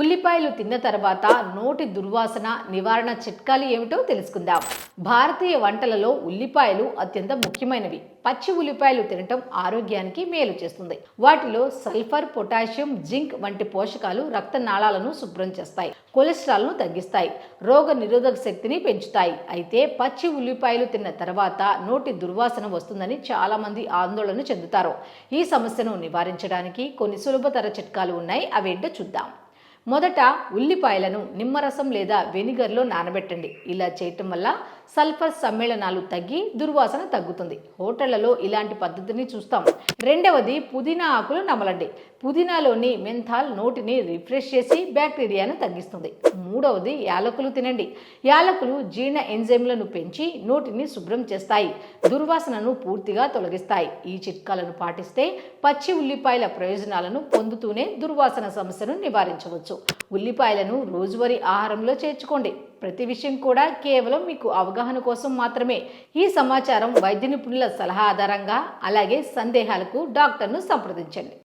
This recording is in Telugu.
ఉల్లిపాయలు తిన్న తర్వాత నోటి దుర్వాసన నివారణ చిట్కాలు ఏమిటో తెలుసుకుందాం. భారతీయ వంటలలో ఉల్లిపాయలు అత్యంత ముఖ్యమైనవి. పచ్చి ఉల్లిపాయలు తినటం ఆరోగ్యానికి మేలు చేస్తుంది. వాటిలో సల్ఫర్ పొటాషియం జింక్ వంటి పోషకాలు రక్తనాళాలను శుభ్రం చేస్తాయి కొలెస్ట్రాల్ను తగ్గిస్తాయి రోగ నిరోధక శక్తిని పెంచుతాయి. అయితే పచ్చి ఉల్లిపాయలు తిన్న తర్వాత నోటి దుర్వాసన వస్తుందని చాలా మంది ఆందోళన చెందుతారు. ఈ సమస్యను నివారించడానికి కొన్ని సులభతర చిట్కాలు ఉన్నాయి. అవేంటో చూద్దాం. మొదట ఉల్లిపాయలను నిమ్మరసం లేదా వెనిగర్లో నానబెట్టండి. ఇలా చేయటం వల్ల సల్ఫర్ సమ్మేళనాలు తగ్గి దుర్వాసన తగ్గుతుంది. హోటళ్ళలో ఇలాంటి పద్ధతిని చూస్తాం. రెండవది పుదీనా ఆకులు నమలండి. పుదీనాలోని మెంథాల్ నోటిని రిఫ్రెష్ చేసి బ్యాక్టీరియాను తగ్గిస్తుంది. మూడవది యాలకులు తినండి. యాలకులు జీర్ణ ఎంజైమ్లను పెంచి నోటిని శుభ్రం చేస్తాయి. దుర్వాసనను పూర్తిగా తొలగిస్తాయి. ఈ చిట్కాలను పాటిస్తే పచ్చి ఉల్లిపాయల ప్రయోజనాలను పొందుతూనే దుర్వాసన సమస్యను నివారించవచ్చు. ఉల్లిపాయలను రోజువారీ ఆహారంలో చేర్చుకోండి. ప్రతి విషయం కూడా కేవలం మీకు అవగాహన కోసం మాత్రమే. ఈ సమాచారం వైద్య నిపుణుల సలహా ఆధారంగా అలాగే సందేహాలకు డాక్టర్ను సంప్రదించండి.